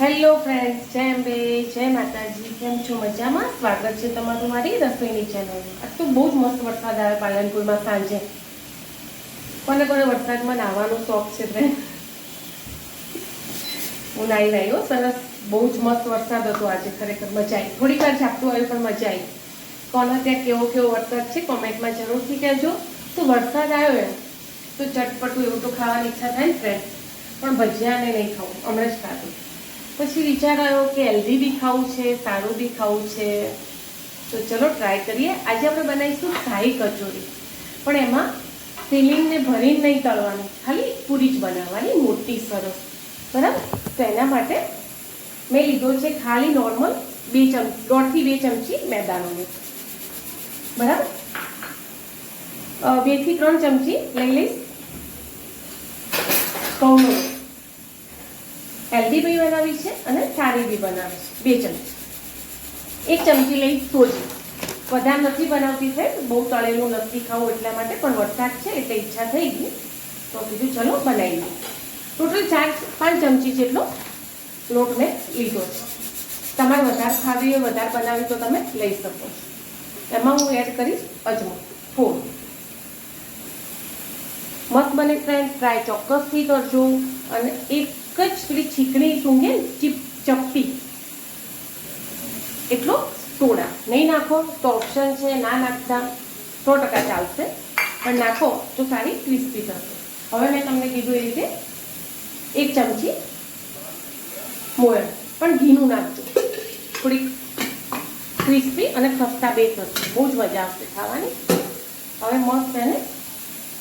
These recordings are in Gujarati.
હેલો ફ્રેન્ડ્સ જય અંબે, જય માતાજી, કેમ છો? મજામાં? સ્વાગત છે તમારું મારી રસોઈની ચેનલમાં આજ તો બહુ જ મસ્ત વરસાદ આવે પાલનપુરમાં સાંજે. કોને કોને વરસાદમાં નાહવાનો શોખ છે ફ્રેન્ડ હું નાહી રહ્યો સરસ. બહુ જ મસ્ત વરસાદ હતો આજે, ખરેખર મજા આવી. થોડીક વાર ઝાપટું આવ્યું પણ મજા આવી. કોને ત્યાં કેવો કેવો વરસાદ છે કોમેન્ટમાં જરૂરથી કહેજો. તો વરસાદ આવ્યો એમ, તો ચટપટું એવું તો ખાવાની ઈચ્છા થાય ને ફ્રેન્ડ પણ ભજીયાને નહીં ખાવું હમણાં જ ખાધું. પછી વિચાર આવ્યો કે હેલ્ધી બી ખાવું છે, સારું બી ખાવું છે. તો ચલો ટ્રાય કરીએ. આજે આપણે બનાવીશું શાહી કચોરી. પણ એમાં ફિલિંગને ભરીને નહીં તળવાની. ખાલી પૂરી જ બનાવવાની, મોટી સરસ. બરાબર? તો એના માટે મેં લીધો છે ખાલી નોર્મલ બે ચમચી દોઢથી બે ચમચી મેદાનો લીધો. બરાબર? બેથી ત્રણ ચમચી લઈ લઈશ. લોટ. હેલ્ધી બી બનાવી છે અને સારી બી બનાવી છે. બે ચમચી. એક ચમચી લઈ સોજી. વધારે નથી બનાવતી સાહેબ, બહુ તળેલું નથી ખાવું એટલા માટે પણ વરસાદ છે એટલે ઈચ્છા થઈ ગઈ. તો કીધું ચલો બનાવી દઈએ ટોટલ ચાર પાંચ ચમચી જેટલો લોટ મેં લીધો છે. તમારે વધારે ખાવી હોય, વધારે બનાવી તો તમે લઈ શકો એમાં હું એડ કરીશ અજમો, થોડું. મસ્ત બને ફ્રેન્ડ ટ્રાય ચોક્કસથી કરજો અને એક જ પેલી છીકણી સૂંઘે ને ચીપ એટલો સોડા નહીં નાખો તો ઓપ્શન છે ના નાખતા. સો ટકા ચાલશે. પણ નાખો તો સારી ક્રિસ્પી થશે. હવે મેં તમને કીધું એ રીતે એક ચમચી મોયણ પણ ઘીનું નાખજો. થોડીક ક્રિસ્પી અને ખસ્તા બે થશે બહુ જ મજા આવશે ખાવાની. હવે મસ્ત એને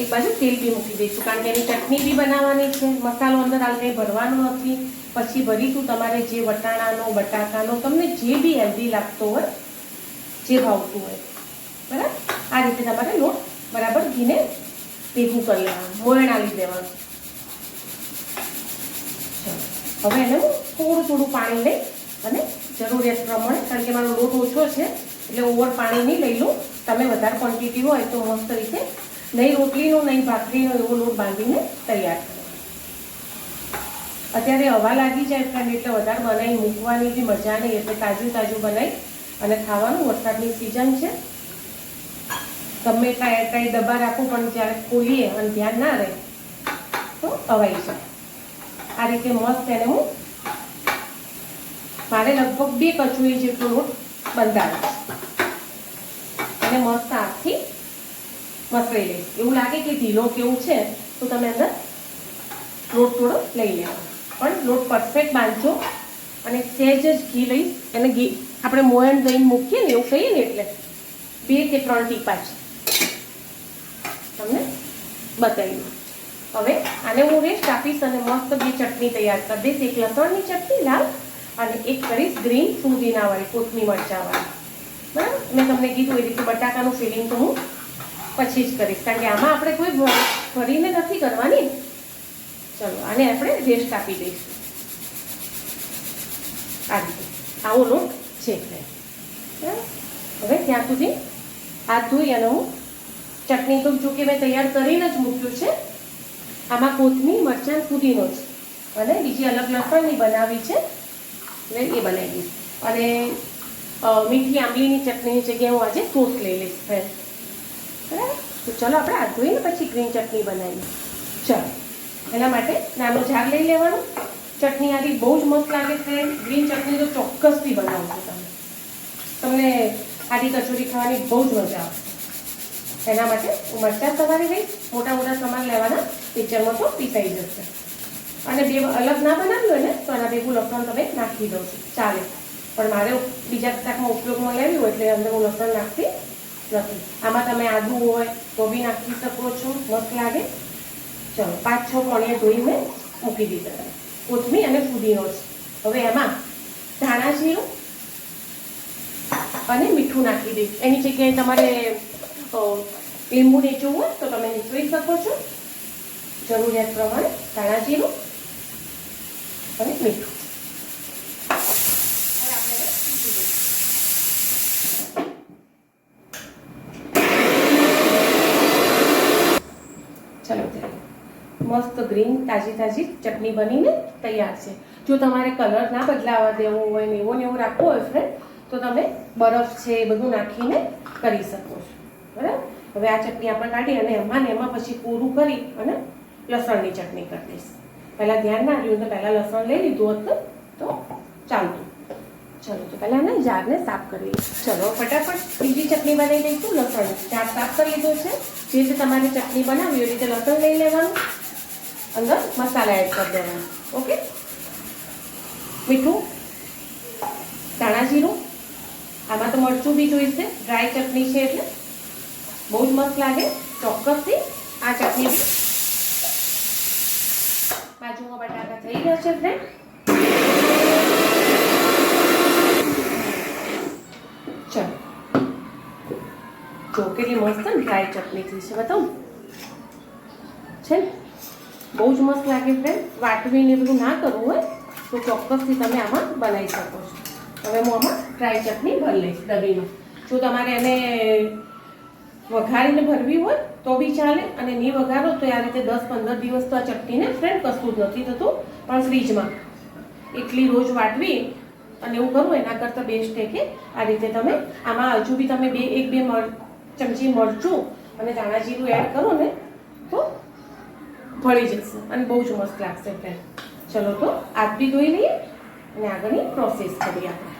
એક બાજુ તેલ બી મૂકી દઈશું, કારણ કે એની ચટણી બી બનાવવાની છે. મસાલો અંદર કંઈ ભરવાનો નથી. પછી ભરીશું તમારે જે વટાણાનો, બટાકાનો, તમને જે બી હેલ્ધી લાગતો હોય, જે ભાવતું હોય. બરાબર? આ રીતે તમારે લોટ બરાબર ઘીને ભેગું કરી લેવાનું મોયણ આલી દેવાનું હવે એને હું થોડું થોડું પાણી લઈ અને જરૂરિયાત પ્રમાણે, કારણ કે મારો લોટ ઓછો છે, એટલે ઓવર પાણી નહીં લઈ લઉં. તમે વધારે ક્વોન્ટિટી હોય તો મસ્ત રીતે નહીં રોટલીનો, નહીં ભાખરીનો એવો લોટ બાંધીને તૈયાર કરો. અત્યારે હવા લાગી જાય ફ્રેન્ડ એટલે વધારે બનાવી મૂકવાની બી મજા નહીં, એટલે તાજું તાજું બનાવી અને ખાવાનું વરસાદની સિઝન છે. ગમે એટલા એરટાઈ દબા રાખું પણ જ્યારે ખોલીએ અને ધ્યાન ના રહે, તો અવાઈ જાય આ રીતે મસ્ત એને હું મારે લગભગ બે કચુરી જેટલો લોટ બંધાવીશ અને મસ્ત હાથથી મસળી લઈશ એવું લાગે કે ઢીલો કેવું છે, તો તમે અંદર લોટ થોડો લઈ લેવો પણ લોટ પરફેક્ટ બાંધજો અને સહેજ જ ઘી લઈશ એને ઘી આપણે મોયણ દઈને મૂકીએ ને એવું કહીએ ને એટલે બે કે ત્રણ ટીપા જ તમને બતાવી હવે આને હું રેસ્ટ આપીશ અને મસ્ત બે ચટણી તૈયાર કરી દઈશ. એક લસણની ચટણી લાલ અને એક કરીશ ગ્રીન ફુદીનાવાળી કોથમી મરચાવાળી બરાબર? મેં તમને કીધું એ રીતે બટાકાનું ફિલિંગ તો હું પછી જ કરીશ. કારણ કે આમાં આપણે કોઈ ભરીને નથી કરવાની. ચલો, આને આપણે રેસ્ટ આપી દઈશું. આ રીતે. આવો લોટ બરાબર? હવે ત્યાં સુધી હાથ ધોઈ અને હું ચટણી તો જો કે મેં તૈયાર કરીને જ મૂક્યું છે. આમાં કોથમી મરચાં ફુદીનો છે. અને બીજી અલગ લસણની બનાવી છે. એટલે એ બનાવી દઈશ અને મીઠી આંબલીની ચટણીની જગ્યાએ હું આજે સોસ લઈ લઈશ ફ્રેન્ડ બરાબર? તો ચલો આપણે આ ધોઈને પછી ગ્રીન ચટણી બનાવીએ. ચલો, એના માટે નાનો જાર લઈ લેવાનો. ચટણી આવી બહુ જ મસ્ત લાગે છે. ગ્રીન ચટણી તો ચોક્કસથી બનાવશો તમે. તમને આડી કચોરી ખાવાની બહુ જ મજા આવશે એના માટે હું મરચાં સમારી લઈશ. મોટા મોટા સમાન લેવાના. પિક્ચરમાં તો પીસાઈ જશે. અને બે અલગ ના બનાવ્યું હોય ને, તો આના ભેગું લસણ તમે નાખી દઉં છું. ચાલે. પણ મારે બીજા શાકમાં ઉપયોગમાં લેવી હોય એટલે અંદર હું લસણ નાખતી નથી. આમાં તમે આદુ હોય તો બી નાખી શકો છો. મસ્ત લાગે? ચલો, પાંચ છ કોણીએ મેં મૂકી દીધા કોથમીર અને ફુદીનો છે. હવે એમાં ધાણા જીરું અને મીઠું નાખી દઈશ. એની જગ્યાએ તમારે લીંબુ નીચું હોય તો તમે નીચવી શકો છો. જરૂરિયાત પ્રમાણે ધાણા જીરું અને મીઠું હવે આપણે એને પીસી દઈશું. ચલો ત્યારે મસ્ત ગ્રીન, તાજી તાજી ચટણી બનીને તૈયાર છે. જો તમારે કલર ના બદલાવા દેવો હોય ને એવો ને એવું રાખવો હોય ફ્રેન્ડ તો તમે બરફ છે એ બધું નાખીને કરી શકો છો. બરાબર? હવે આ ચટણી આપણે કાઢી અને એમાં ને એમાં પછી પૂરું કરી અને લસણની ચટણી કરી દઈશ. પહેલાં ધ્યાન ના રહ્યું તો પહેલાં લસણ લઈ લીધું હતું તો ચાલતું. ચલો, તો પહેલાં ને જારને સાફ કરી ચલો, ફટાફટ બીજી ચટણી બનાવી લઈશું લસણ. જાર સાફ કરી લીધો છે. જે રીતે તમારે ચટણી બનાવી એ રીતે લસણ લઈ લેવાનું. અંદર મસાલા એડ કરી દેવાના. ઓકે? મીઠું, ધાણા જીરું, આમાં તો મરચું બી જોઈશે, ડ્રાય ચટણી છે એટલે. બહુ જ મસ્ત લાગે. ચોક્કસથી આ ચટણી બી. બાજુમાં બટાકા થઈ ગયા છે ફ્રેન્ડ ચલો. જો કેટલી મસ્ત ડ્રાય ચટણી થઈ છે, બતાવું. છે ને? બહુ જ મસ્ત લાગે ફ્રેન્ડ વાટવીને બધું ના કરવું હોય તો ચોક્કસથી તમે આમાં બનાવી શકો છો. હવે હું આમાં ડ્રાય ચટણી ભરી લઈશ ડબ્બીમાં જો તમારે એને વઘારીને ભરવી હોય તો બી ચાલે અને નહીં વઘારો તો આ રીતે દસ પંદર દિવસ તો આ ચટણીને ફ્રેન્ડ કશું જ નથી થતું. પણ ફ્રીજમાં એટલી રોજ વાટવી અને એવું કરવું એના કરતાં બેસ્ટ છે કે આ રીતે તમે આમાં હજુ બી તમે બે એક બે મર, ચમચી મરચું અને ધાણા જીરું એડ કરો ને તો ભળી જશે અને બહુ જ મસ્ત લાગશે ફ્રેન્ડ ચલો તો આગ બી ધોઈ લઈએ અને આગળની પ્રોસેસ કરીએ આપણે.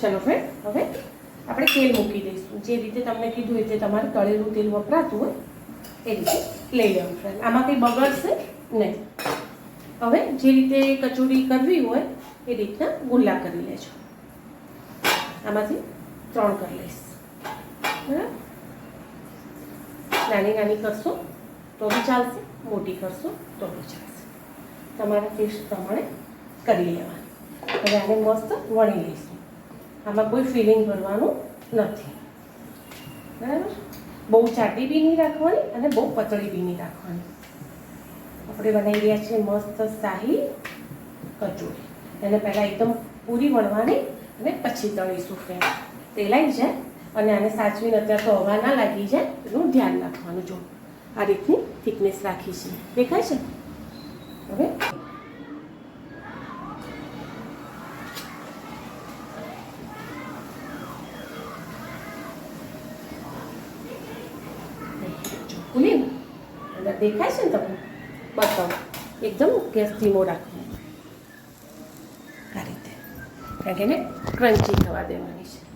ચલો ફ્રેન્ડ હવે આપણે તેલ મૂકી દઈશું. જે રીતે તમને કીધું એ રીતે તમારે તળેલું તેલ વપરાતું હોય, એ રીતે લઈ લેવું ફ્રેન્ડ આમાં કંઈ બગડશે નહીં. હવે જે રીતે કચોરી કરવી હોય, એ રીતના ગુલ્લા કરી લેજો. આમાંથી ત્રણ કરી લઈશ. બરાબર? નાની નાની કરશો, તો બી ચાલશે, મોટી કરશો, તો બી ચાલશે. તમારા ટેસ્ટ પ્રમાણે કરી લેવાનું. હવે આને મસ્ત વણી લઈશું. આમાં કોઈ ફિલિંગ ભરવાનું નથી. બરાબર? બહુ ચાટી બી નહીં રાખવાની અને બહુ પતળી બી નહીં રાખવાની. આપણે બનાવી રહ્યા છીએ મસ્ત શાહી કચોરી. એને પહેલાં એકદમ પૂરી વણવાની અને પછી તળીશું ફ્રેન્ડ તેલાઈ જાય. અને આને સાચવીને અત્યારે તો હવા ના લાગી જાય એનું ધ્યાન રાખવાનું જો. આ રીતની થિકનેસ રાખી છે. દેખાય છે? હવે ખુલી ને? દેખાય છે ને તમને? બતાવો એકદમ ગેસ ધીમો રાખવાનો. આ રીતે. કારણ કે એને ક્રન્ચી થવા દેવાની છે.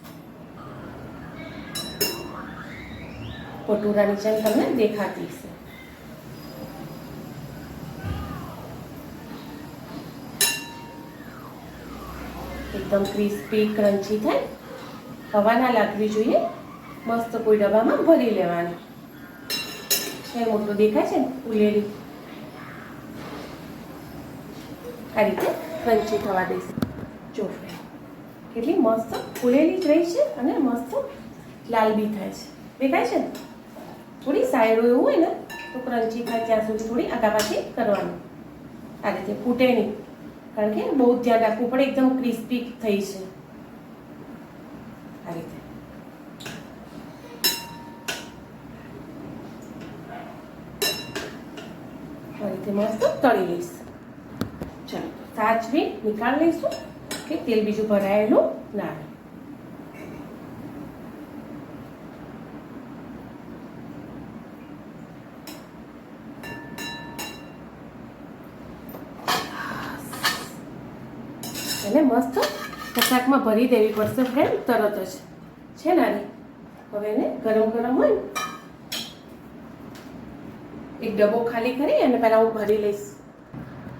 પટુરાની જેમ તમને દેખાતી છે એકદમ ક્રિસ્પી, ક્રન્ચી થાય. હવા ના લાગવી જોઈએ. મસ્ત કોઈ ડબ્બામાં ભરી લેવાની. છે, મોટું દેખાય છે ને ફૂલેલી આ રીતે ક્રન્ચી થવા દઈશ જો, કેટલી મસ્ત ફૂલેલી જ રહી છે અને મસ્ત લાલ બી થાય છે. દેખાય છે ને? થોડી સાયરો એવું હોય ને, તો ક્રન્ચી થાય ત્યાં સુધી થોડી આગાપાછી કરવાની. આ રીતે ફૂટે નહીં. કારણ કે બહુ ધ્યાન રાખવું પડે, એકદમ ક્રિસ્પી થઈ છે. આ રીતે. આ રીતે મસ્ત તળી લઈશ. ચાલો, સાચવી, નિકાળ લઈશું કે તેલ બીજું ભરાયેલું ના રહે એને મસ્ત કશાકમાં ભરી દેવી પડશે ફ્રેન્ડ તરત જ. છે નાની હવે એને ગરમ ગરમ હોય એક ડબ્બો ખાલી કરી અને પહેલાં હું ભરી લઈશ.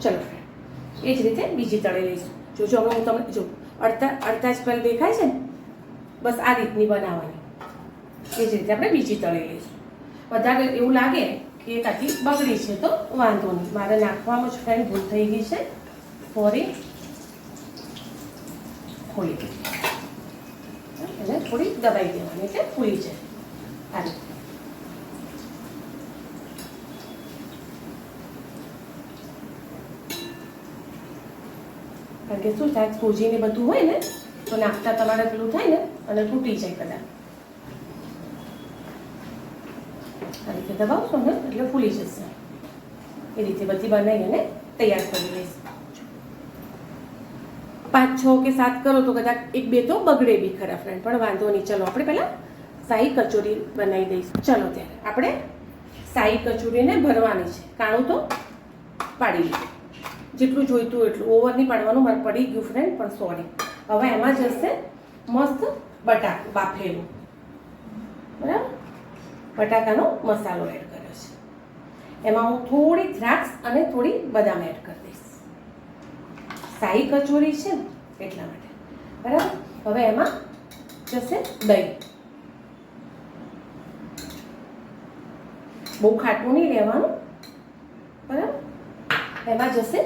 ચલો ફ્રેન્ડ એ જ રીતે બીજી તળી લઈશ. જો જો હવે હું તમને, જો, અડધા અડધા જ પહેલાં દેખાય છે ને, બસ આ રીતની બનાવવાની. એ જ રીતે આપણે બીજી તળી લઈશું. વધારે એવું લાગે કે કાચી બગડી છે તો વાંધો નહીં. મારે નાખવામાં જ ફ્રેન્ડ ભૂલ થઈ ગઈ છે. સોરી ખોલી દીધી એને થોડી દબાઈ દેવાની એટલે ફૂલી જાય. આ કારણ કે શું થાય, સોજીને બધું હોય ને, તો નાખતા તમારે પેલું થાય ને, અને તૂટી જાય કદાચ. આ રીતે દબાવશો ને, એટલે ફૂલી જશે. એ રીતે બધી બનાવીને તૈયાર કરી લઈશ. પાંચ છ કે સાત કરો તો કદાચ એક બે તો બગડે બી ખરા ફ્રેન્ડ પણ વાંધો નહીં. ચલો, આપણે પહેલાં શાહી કચોરી બનાવી દઈશું. ચલો ત્યારે આપણે શાહી કચોરીને ભરવાની છે. કાણું તો પાડી લીધું. જેટલું જોઈતું એટલું. ઓવર નહીં પાડવાનું, મારે પડી ગયું ફ્રેન્ડ પણ સોરી હવે એમાં જશે મસ્ત બટાકું, બાફેલું. બરાબર? બટાકાનો મસાલો એડ કર્યો છે. એમાં હું થોડી દ્રાક્ષ અને થોડી બદામ એડ કરી. શાહી કચોરી છે એટલા માટે. બરાબર? હવે એમાં જશે દહીં. બહુ ખાટું નહીં રહેવાનું બરાબર? એમાં જશે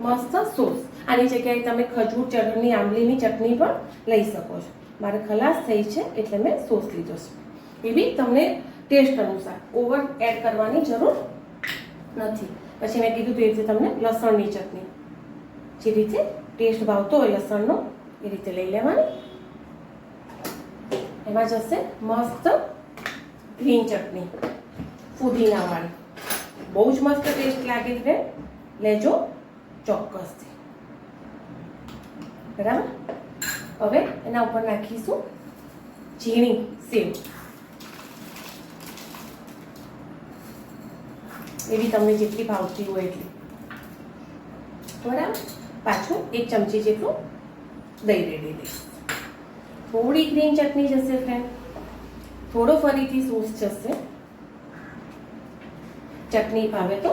મસ્ત સોસ. આની જગ્યાએ તમે ખજૂર, ચટણી, આંબલીની ચટણી પણ લઈ શકો છો. મારે ખલાસ થઈ છે એટલે મેં સોસ લીધો છે. બી તમને ટેસ્ટ અનુસાર. ઓવર એડ કરવાની જરૂર નથી. પછી મેં કીધું તો એ રીતે તમને લસણની ચટણી. જે રીતે ટેસ્ટ ભાવતો હોય લસણનો, એ રીતે લઈ લેવાની. એમાં જશે મસ્ત ગ્રીન ચટણી, ફુદીનાવાળી. બહુ જ મસ્ત ટેસ્ટ લાગે છે. લેજો ચોક્કસથી. બરાબર? હવે એના ઉપર નાખીશું ઝીણી સેવ. એવી તમને જેટલી ભાવતી હોય એટલી. બરાબર? પાછું એક ચમચી જેટલું દહીં રેડી દઈશ થોડી ગ્રીન ચટણી જશે ફ્રેન્ડ થોડો ફરીથી સોસ જશે. ચટણી ભાવે તો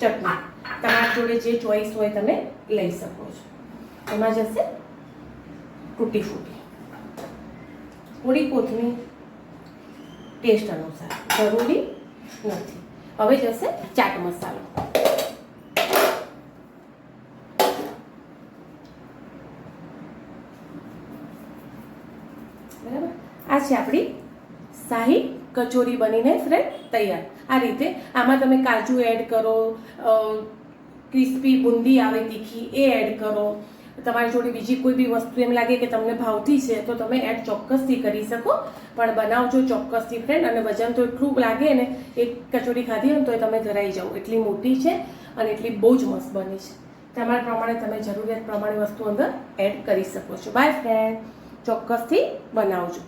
ચટણી. તમારા જોડે જે ચોઈસ હોય તમે લઈ શકો છો. એમાં જશે તૂટી ફૂટી થોડી કોથમીર ટેસ્ટ અનુસાર. જરૂરી નથી. હવે જશે ચાટ મસાલો બરાબર આ છે આપણી શાહી કચોરી બનીને ફ્રેન્ડ તૈયાર. આ રીતે આમાં તમે કાજુ એડ કરો ક્રિસ્પી બુંદી આવે તીખી એ એડ કરો. તમારી જોડે બીજી કોઈ બી વસ્તુ એમ લાગે કે તમને ભાવતી છે તો તમે એડ ચોક્કસથી કરી શકો. પણ બનાવજો ચોક્કસથી ફ્રેન્ડ અને વજન તો એટલું લાગે ને, એક કચોરી ખાધી ને તો તમે ધરાઈ જાઓ. એટલી મોટી છે અને એટલી બહુ જ મસ્ત બની છે. તમારા પ્રમાણે તમે જરૂરિયાત પ્રમાણે વસ્તુ અંદર એડ કરી શકો છો. બાય ફ્રેન્ડ ચોક્કસથી બનાવજો.